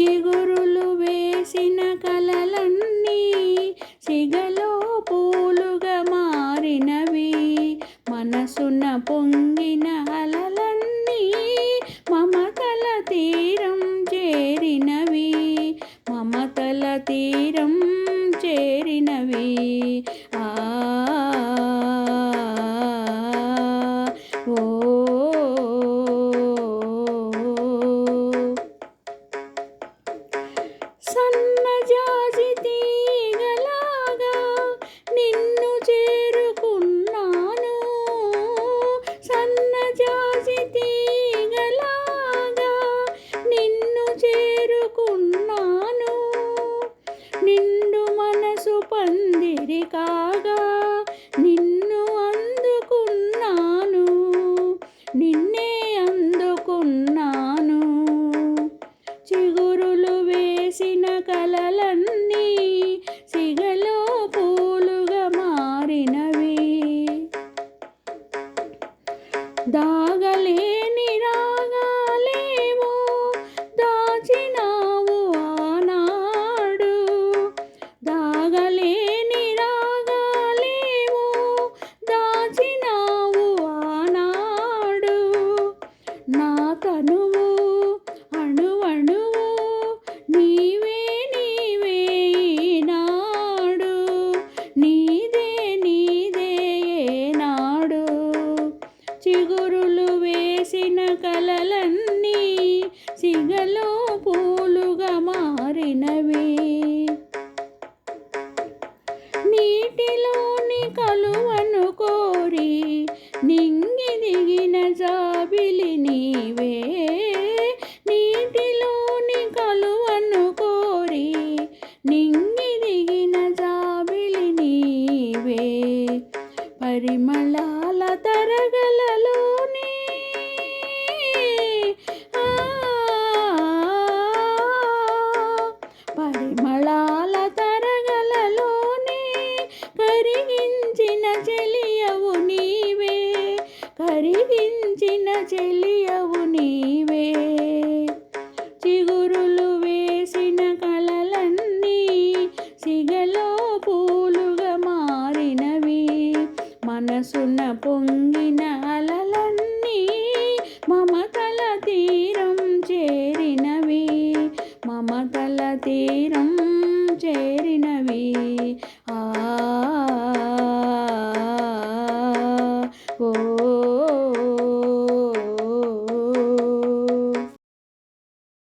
చిగురులు వేసిన కలలన్నీ సిగలో పూలుగా మారినవి. మనసున పొంగిన అలలన్నీ మమతల తీరం చేరినవి. మమతల తీరం పందిరి కాగా నిన్ను అందుకున్నాను. నిన్నే అందుకున్నాను. చిగురులు వేసిన కలలన్నీ సిగలో పూలుగా మారినవి. దా పూలు వేసిన కలలన్నీ సిగలో పూలుగా మారినవి. మనసున పొంగిన అలలన్నీ మమతల తీరం చేరినవి. మమతల తీరం చేరినవి. ఆ ఓ